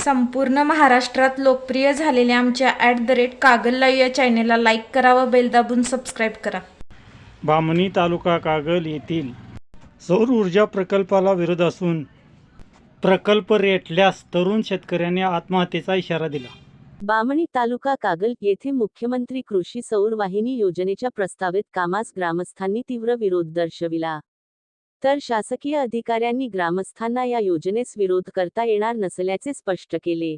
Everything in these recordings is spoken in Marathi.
संपूर्ण महाराष्ट्रात लोकप्रिय झालेल्या आमच्या at the rate Kagal live या चॅनेलला लाईक करा व बेल दाबून सबस्क्राईब करा. बामणी तालुका कागल येथील सौर ऊर्जा प्रकल्पाला विरोध असून प्रकल्प रेटल्यास तरुण शेतकऱ्यांनी आत्महत्येचा इशारा दिला. बामणी तालुका कागल येथे मुख्यमंत्री कृषी सौर वाहिनी योजनेच्या प्रस्तावित कामास ग्रामस्थांनी तीव्र विरोध दर्शविला. तर शासकीय अधिकाऱ्यांनी ग्रामस्थांना या योजनेस विरोध करता येणार नसल्याचे स्पष्ट केले.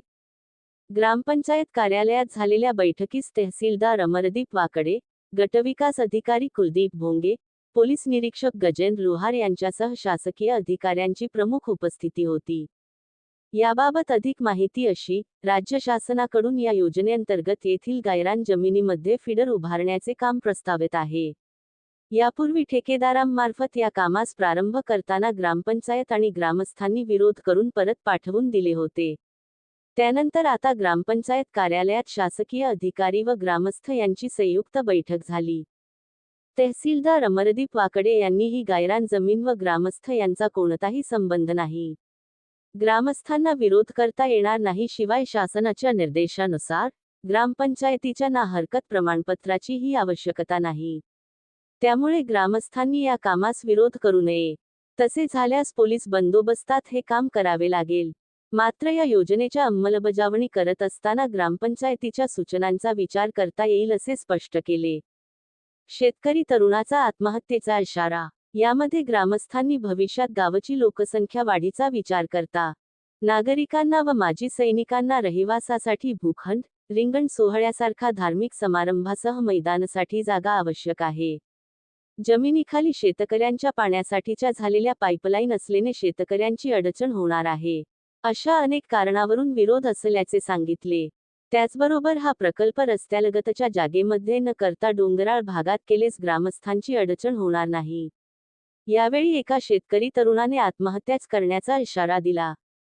ग्रामपंचायत कार्यालयात झालेल्या बैठकीस तहसीलदार अमरदीप वाकडे गटविकास अधिकारी कुलदीप भोंगे पोलीस निरीक्षक गजेंद्र लोहार यांच्यासह शासकीय अधिकाऱ्यांची प्रमुख उपस्थिती होती. याबाबत अधिक माहिती अशी राज्य शासनाकडून या योजनेअंतर्गत येथील गायरान जमिनीमध्ये फिडर उभारण्याचे काम प्रस्तावित आहे. यापूर्वी ठेकेदारांमार्फत या कामास प्रारंभ करताना ग्रामपंचायत आणि ग्रामस्थांनी विरोध करून परत पाठवून दिले होते. त्यानंतर आता ग्रामपंचायत कार्यालयात शासकीय अधिकारी व ग्रामस्थ यांची संयुक्त बैठक झाली. तहसीलदार अमरदीप वाकडे यांनी ही गायरान जमीन व ग्रामस्थ यांचा कोणताही संबंध नाही. ग्रामस्थांना विरोध करता येणार नाही शिवाय शासनाच्या निर्देशानुसार ग्रामपंचायतीच्या ना हरकत प्रमाणपत्राची ही आवश्यकता नाही. त्यामुळे ग्रामस्थांनी या कामास विरोध करू नये. तसे झाल्यास पोलीस बंदोबस्तात हे काम करावे लागेल. मात्र या योजनेच्या अंमलबजावणी करत असताना ग्रामपंचायतीच्या सूचनांचा विचार करता येईल असे स्पष्ट केले. शेतकरी तरुणाचा आत्महत्येचा इशारा. यामध्ये ग्रामस्थांनी भविष्यात गावची लोकसंख्या वाढीचा विचार करता. नागरिकांना व माजी सैनिकांना रहिवासासाठी भूखंड रिंगण सोहळ्यासारखा धार्मिक समारंभासह मैदानासाठी जागा आवश्यक आहे. जमिनीखाली शेतकऱ्यांच्या पाण्यासाठीच्या झालेल्या पाईपलाईन असल्याने शेतकऱ्यांची अडचण होणार आहे. अशा अनेक कारणावरून विरोध असल्याचे सांगितले. त्याचबरोबर हा प्रकल्प रस्त्यालगतच्या जागेमध्ये न करता डोंगराळ भागात केलेस ग्रामस्थांची अडचण होणार नाही. यावेळी एका शेतकरी तरुणाने आत्महत्याच करण्याचा इशारा दिला.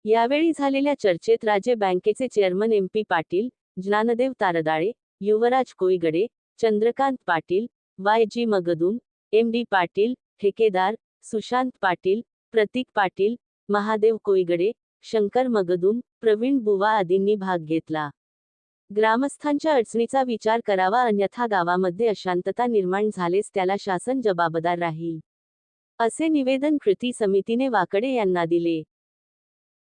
यावेळी झालेल्या चर्चेत राज्य बँकेचे chairman M P Patil Dnyandev Tardale Yuvraj Koigade Chandrakant Patil Y G Magdum M D Patil ठेकेदार सुशांत पाटील प्रतीक पाटील महादेव कोईगडे शंकर मगदूम प्रवीण बुवा आदींनी भाग घेतला. ग्रामस्थांच्या अडचणीचा विचार करावा अन्यथा गावामध्ये अशांतता निर्माण झालेस त्याला शासन जबाबदार राहील. असे निवेदन कृती समितीने वाकडे यांना दिले.